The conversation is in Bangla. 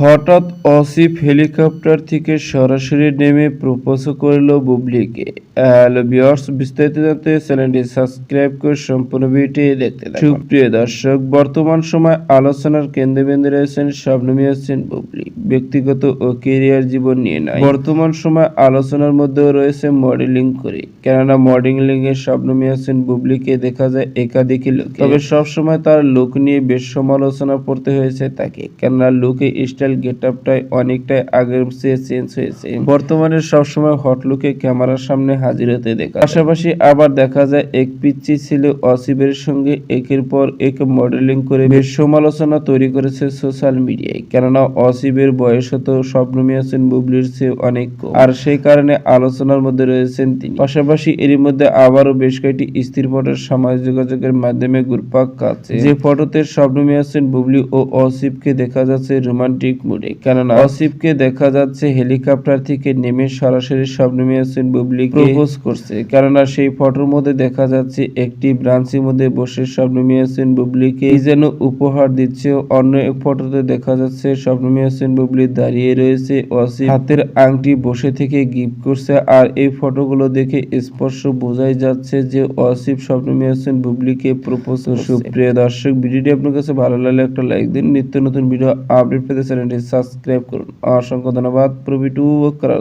হঠাৎ অসিফ হেলিকপ্টার থেকে সরাসরি নেমে প্রপোজ করল বুবলিকে। হ্যালো ভিউয়ার্স, বিস্তারিত জানতে চ্যানেলটি সাবস্ক্রাইব করে সম্পূর্ণ ভিডিওটি দেখতে থাকুন। সুপ্রিয় দর্শক, বর্তমান সময় আলোচনার কেন্দ্রবিন্দু রয়েছেন শবনমী হোসেন বুবলি। ব্যক্তিগত ও কেরিয়ার জীবন নিয়ে নয়। বর্তমান সময় আলোচনার মধ্যেও রয়েছে মডেলিং করে। কেননা মডেলিং এ শবনমী হোসেন বুবলিকে দেখা যায় একাধিক লোকে। তবে সবসময় তার লুক নিয়ে বেশ সমালোচনা পড়তে হয়েছে তাকে। কেননা লুকে স্টাইল গেট আপটাই অনেকটাই আগের চেয়ে চেঞ্জ হয়েছে। বর্তমানে সবসময় হট লুকে ক্যামেরার সামনে হাজির হতে দেখা পাশাপাশি আবার দেখা যায়, এক পিচ্ছি ছেলে অসিবের সঙ্গে একের পর এক মডেলিং করে বেশ সমালোচনা তৈরি করেছে সোশ্যাল মিডিয়ায় কেননা অসিবের বয়স তো স্বপ্নমী আছেন বুবলির চেয়ে অনেক। আর সেই কারণে আলোচনার মধ্যে রয়েছেন তিনি। পাশাপাশি এরই মধ্যে আবারও বেশ কয়েকটি স্থির ফটোর সামাজিক যোগাযোগের মাধ্যমে ঘুরপাক খাচ্ছে। যে ফটোতে স্বপ্নমী আছেন বুবলি ও অসিবকে দেখা যাচ্ছে রোমান্টিক মুডে কেননা অসিবকে দেখা যাচ্ছে হেলিকপ্টার থেকে নেমে সরাসরি স্বপ্নমী আছেন বুবলি প্রপোজ করছে, কেননা সেই ফটোর মধ্যে দেখা যাচ্ছে একটি ব্রাঞ্চের মধ্যে বসে স্বপ্নমী আছেন বুবলিকে। যেন উপহার দিচ্ছে অন্য এক ফটোতে দেখা যাচ্ছে স্বপ্নমী আছেন বুবলি দাঁড়িয়ে রয়েছে অসিব হাতের আংটি বসে থেকে গিফট করছে আর এই ফটোগুলো দেখে স্পষ্ট বোঝাই যাচ্ছে যে অসিব স্বপ্নমী আছেন বুবলিকে প্রপোজ সুপ্রিয় দর্শক, ভিডিওটি আপনার কাছে ভালো লাগলে একটা লাইক দিন। নিত্য নতুন ভিডিও আপডেট পেতে চ্যানেলটি সাবস্ক্রাইব করুন। অসংখ্য ধন্যবাদ। প্রবি টু করার